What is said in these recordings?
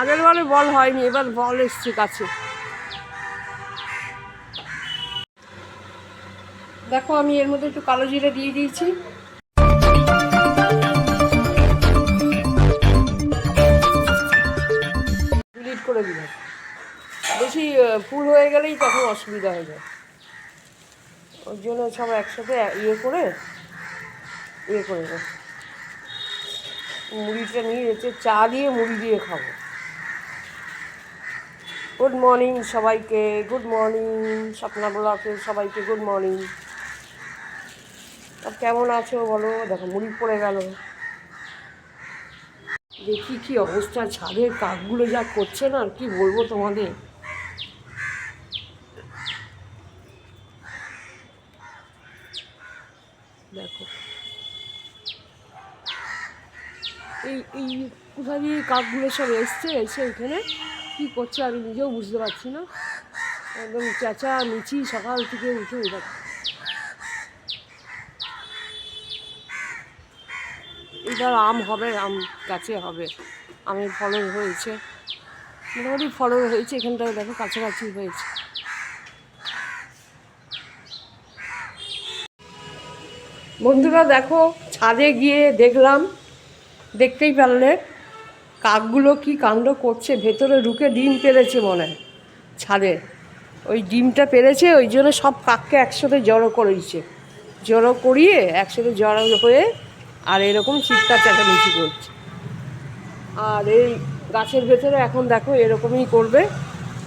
আগের বারে বল হয়নি, এবার বল এসছে কাছে। দেখো, আমি এর মধ্যে একটু কালো জিরে দিয়ে দিয়েছি। ডিলিট করে দিলাম। বেশি ফুল হয়ে গেলেই তখন অসুবিধা হয়ে যায়। ওই জন্য সব একসাথে ইয়ে করে ইয়ে করে মুড়িটা নিয়ে চা দিয়ে মুড়ি দিয়ে খাব। গুড মর্নিং সবাইকে গুড মর্নিং স্বপ্না ব্লকে সবাইকে গুড মর্নিং আর কেমন আছো বলো? দেখো, মুড়ি পড়ে গেল। দেখি কি অবস্থা, ছাদের কাকগুলো যা করছে না, আর কি বলব তোমাদের? দেখো। এই এই কোথা দিয়ে কাকগুলো সব এসছে এসে এখানে? কী করছে আমি নিজেও বুঝতে পারছি না। একদম চেঁচা মিচি সকাল থেকে উঠে দেখো। এবার আম হবে, আম গাছে হবে। আমের ফলন হয়েছে। মোটামুটি ফলন হয়েছে এখানটায়, দেখো কাছাকাছি হয়েছে। বন্ধুরা দেখো, ছাদে গিয়ে দেখলাম, দেখতেই পারলে। কাকগুলো কি কাণ্ড করছে? ভেতরে ঢুকে ডিম পেরেছে মনে হয়। ছাদে। ওই ডিমটা পেরেছে, ওই জন্য সব কাককে একসাথে জড়ো করেছে। জড়ো করিয়ে একসাথে জড়ো হয়ে আর এরকম চিৎকার চেঁচামেচি করছে। আর এই গাছের ভেতরে এখন দেখো এরকমই করবে।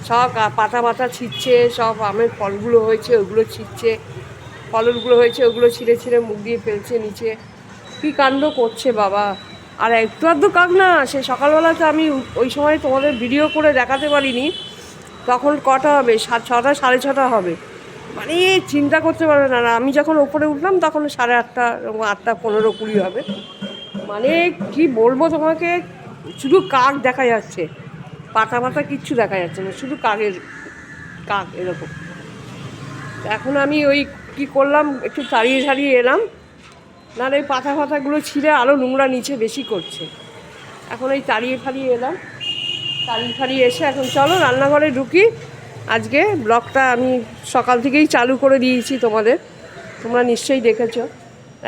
সব পাতা পাতা ছিঁড়ছে, সব আমের ফলগুলো হয়েছে, ওগুলো ছিঁড়ছে। ফলগুলো হয়েছে, ওগুলো ছিঁড়ে ছিঁড়ে মুখ দিয়ে ফেলছে নিচে। কী কাণ্ড করছে বাবা? আর একটু আধটু কাক না, সে সকালবেলাতে আমি ওই সময় তোমাদের ভিডিও করে দেখাতে পারিনি। তখন কটা হবে? ছটা, সাড়ে ছটা হবে। মানে চিন্তা করতে পারবে না। আমি যখন ওপরে উঠলাম, তখন সাড়ে আটটা আটটা পনেরো কুড়ি হবে। মানে কি বলব তোমাকে? শুধু কাক দেখা যাচ্ছে। পাতা পাতা কিচ্ছু দেখা যাচ্ছে না। শুধু কাকের কাক এরকম। এখন আমি ওই কি করলাম? একটু তাড়িয়ে ছাড়িয়ে এলাম। নাহলে এই পাতা ফাতাগুলো ছিঁড়ে আরও নোংরা নিচে বেশি করছে। এখন এই তাড়িয়ে ফাড়িয়ে এলাম। তাড়িয়ে ফাড়িয়ে এসে এখন চলো রান্নাঘরে ঢুকি। আজকে ব্লগটা আমি সকাল থেকেই চালু করে দিয়েছি তোমাদের। তোমরা নিশ্চয়ই দেখেছ।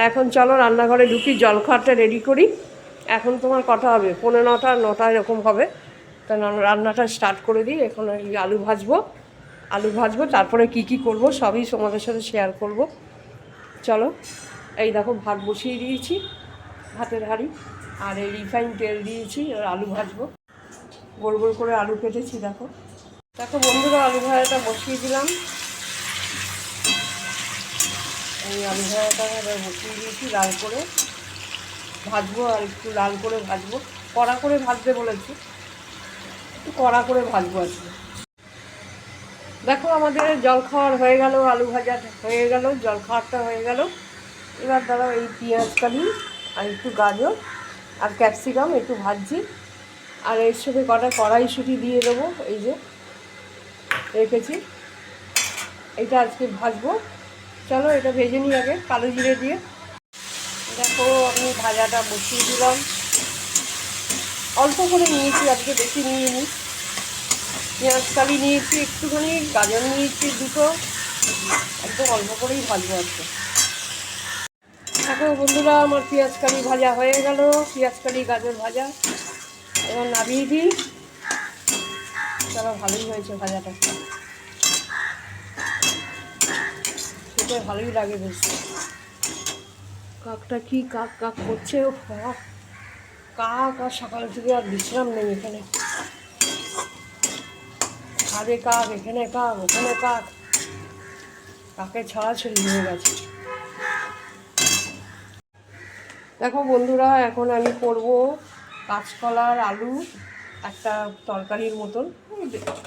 এখন চলো রান্নাঘরে ঢুকি জলখাবারটা রেডি করি। এখন তোমার কটা হবে? পনেরো নটা নটা এরকম হবে। তা রান্নাটা স্টার্ট করে দিই। এখন এই আলু ভাজবো। আলু ভাজবো, তারপরে কি কি করব সবই তোমাদের সাথে শেয়ার করব। চলো। এই দেখো ভাত বসিয়ে দিয়েছি, ভাতের হাঁড়ি, আর এই রিফাইন তেল দিয়েছি আর আলু ভাজবো। গোল গোল করে আলু কেটেছি দেখো। দেখো বন্ধুরা, আলু ভাজাটা বসিয়ে দিলাম। এই আলু ভাজাটা এবার বসিয়ে দিয়েছি, লাল করে। ভাজবো আর একটু লাল করে ভাজবো। কড়া করে ভাজতে বলেছি। একটু কড়া করে ভাজবো আজকে। দেখো আমাদের জল খাওয়ার হয়ে গেল, আলু ভাজা হয়ে গেল, জল খাওয়ারটা হয়ে গেল। এবার দাঁড়াও, এই পেঁয়াজ কালি আর একটু গাজর আর ক্যাপসিকাম একটু ভাজছি। আর এর সাথে কটা কড়াইশুঁটি দিয়ে দেবো, এই যে রেখেছি। এটা আজকে ভাজবো। চলো, এটা ভেজে নিই আগে, কালো জিরে দিয়ে। দেখো, আমি ভাজাটা বসিয়ে দিলাম। অল্প করে নিয়েছি, আজকে বেশি নিয়ে নিই পেঁয়াজ কালি নিয়েছি, একটুখানি, গাজর নিয়েছি দুটো। একদম অল্প করেই ভাজবো আজকে। দেখো বন্ধুরা, আমার পেঁয়াজ কালি ভাজা হয়ে গেল। পেঁয়াজ কালি গাজর ভাজা। এবার নামিয়ে দিই। চলো, ভালোই হয়েছে ভাজাটা। খেতে ভালোই লাগে বেশ। কাকটা কি কাক কাক করছে? ও কাক কাক আর সকাল থেকে আর বিশ্রাম নেই এখানে। ছাদে কাক, এখানে কাক, ওখানে কাক। কাকের ছড়াছড়ি হয়ে গেছে। দেখো বন্ধুরা, এখন আমি করব কাঁচকলার আলু একটা তরকারির মতন।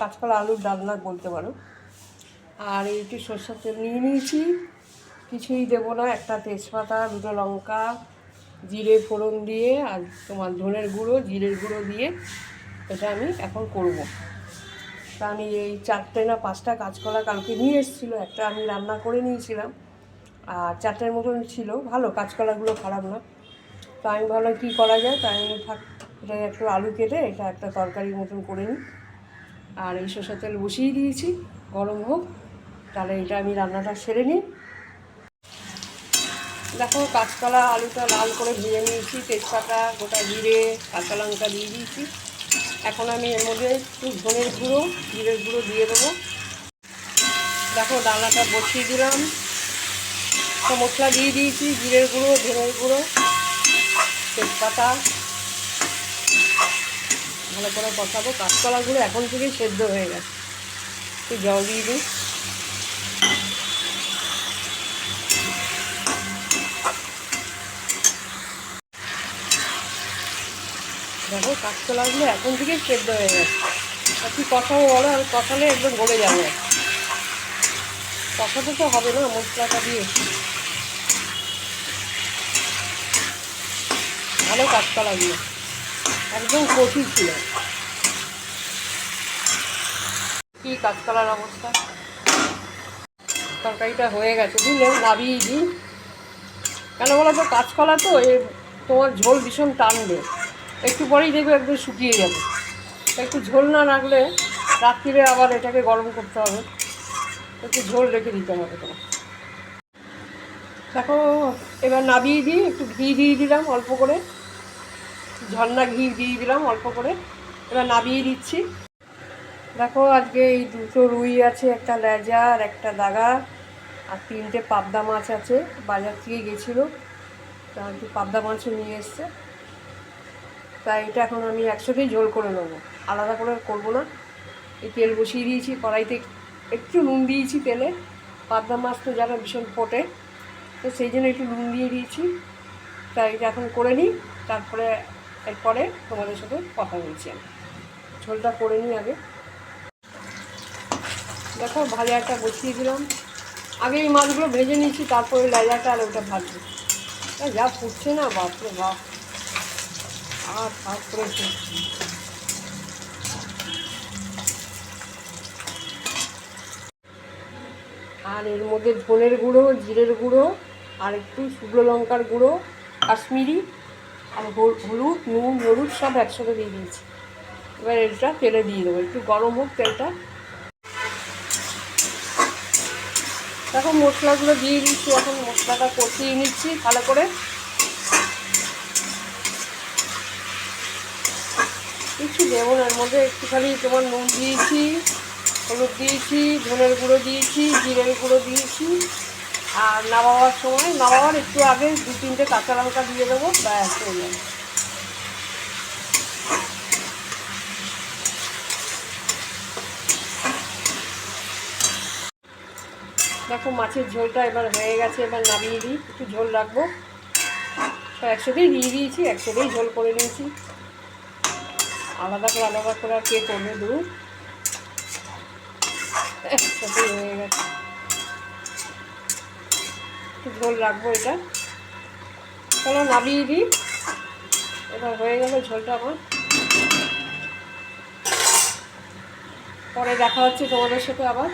কাঁচকলা আলুর ডালনা বলতে পারো। আর একটু সরষের তেল নিয়ে নিয়েছি। কিছুই দেবো না, একটা তেজপাতা, দুটো লঙ্কা, জিরে ফোড়ন দিয়ে আর তোমার ধনের গুঁড়ো, জিরের গুঁড়ো দিয়ে এটা আমি এখন করব। তা আমি এই চারটে না পাঁচটা কাঁচকলা কালকে নিয়ে এসেছিল, একটা আমি রান্না করে নিয়েছিলাম। আর চারটের মতন ছিল, ভালো কাঁচকলাগুলো খারাপ না। তো আমি ভাবলাম কী করা যায়? তাই আমি থাক, এটা একটু আলু কেটে এটা একটা তরকারি মতন করে নিই। আর এই সর্ষের তেল বসিয়ে দিয়েছি, গরম হোক। তাহলে এটা আমি রান্নাটা সেরে নিই। দেখো কাঁচকলা আলুটা লাল করে ভেজে নিয়েছি, তেজপাতা, গোটা জিরে, কাঁচা লঙ্কা দিয়ে দিয়েছি। এখন আমি এর মধ্যে একটু ধনের গুঁড়ো, জিরের গুঁড়ো দিয়ে দেবো। দেখো ডালাটা বসিয়ে দিলাম। মশলা দিয়ে দিয়েছি, জিরের গুঁড়ো, ধনের গুঁড়ো। তেজপাতা। ভালো করে কষাবো। কাঁচকলাগুলো এখন থেকেই সেদ্ধ হয়ে গেছে। একটু জল দিয়ে দিই। দেখো, কাঁচকলাগুলো এখন থেকেই সেদ্ধ হয়ে গেছে। আর কি কষাবো বলো? আর কষালে একদম গলে যাবে। কষাতে তো হবে না, মশলাটা দিয়ে। ভালো কাঁচকলাগুলো একদম কঠিন ছিল। কি কাঁচকলার অবস্থা? তরকারিটা হয়ে গেছে। বুঝলে নাবিয়ে দিই কেন বলো তো কাঁচকলা তো এ তোমার ঝোল ভীষণ টানবে। একটু পরেই দেখবে একদম শুকিয়ে যাবে। একটু ঝোল না রাখলে রাত্রিরে আবার এটাকে গরম করতে হবে। একটু ঝোল রেখে দিতে হবে তোমার দেখো, এবার নাবিয়ে দিই একটু ঘি দিয়ে দিলাম অল্প করে। ঝর্ণা ঘি দিয়ে দিলাম অল্প করে। এবার নাবিয়ে দিচ্ছি দেখো আজকে এই দুটো রুই আছে, একটা লেজা আর একটা দাগা আর তিনটে পাবদা মাছ আছে। বাজার থেকে গেছিল, তা পাবদা মাছও নিয়ে এসছে। তাই এটা এখন আমি একসাথেই ঝোল করে নেব। আলাদা করে করব না। এই তেল বসিয়ে দিয়েছি, কড়াইতে একটু নুন দিয়েছি তেলে। পাবদা মাছ তো যারা ভীষণ ফোটে, তো সেই জন্য একটু নুন দিয়ে দিয়েছি। তাই এটা এখন করে নিই, তারপরে এরপরে তোমাদের সাথে কথা বলছি আমি। ঝোলটা করে নিই আগে। দেখো, ভাজাটা বসিয়ে দিলাম। আগে এই মাছগুলো ভেজে নিয়েছি, তারপরে লাইলাটা আর ওটা ভাজবো। যা ফুটছে না, বাপরে বাপ। আর তারপরে আর এর মধ্যে ধনের গুঁড়ো, জিরের গুঁড়ো, আর একটু শুকনো লঙ্কার গুঁড়ো, কাশ্মীরি আর হল- হলুদ, নুন, হলুদ সব একসাথে দিয়ে দিয়েছি। এবার এটা তেলে দিয়ে দেবো, একটু গরম হোক তেলটা। এখন মশলাগুলো দিয়ে দিচ্ছি, এখন মশলাটা কষিয়ে নিচ্ছি ভালো করে। কিছু দেবো এর মধ্যে একটুখানি তোমার নুন দিয়েছি, হলুদ দিয়েছি, ধনের গুঁড়ো দিয়েছি, জিরের গুঁড়ো দিয়েছি। আর নামাবার সময়, নামাবার একটু আগে দু তিনটে কাঁচা লঙ্কা দিয়ে দেবো, ব্যাস হয়ে দেখো মাছের ঝোলটা এবার হয়ে গেছে, এবার নামিয়ে দিই, একটু ঝোল রাখব। একসাথেই দিয়ে দিয়েছি একসাথেই ঝোল করে নিয়েছি। আলাদা করে আলাদা করে আর কে করবে দূর একসাথেই হয়ে গেছে। একটু ঝোল রাখব এটা। চলো নামিয়ে দিই। এবার হয়ে গেল ঝোলটা আমার। পরে দেখা হচ্ছে তোমাদের সাথে আবার।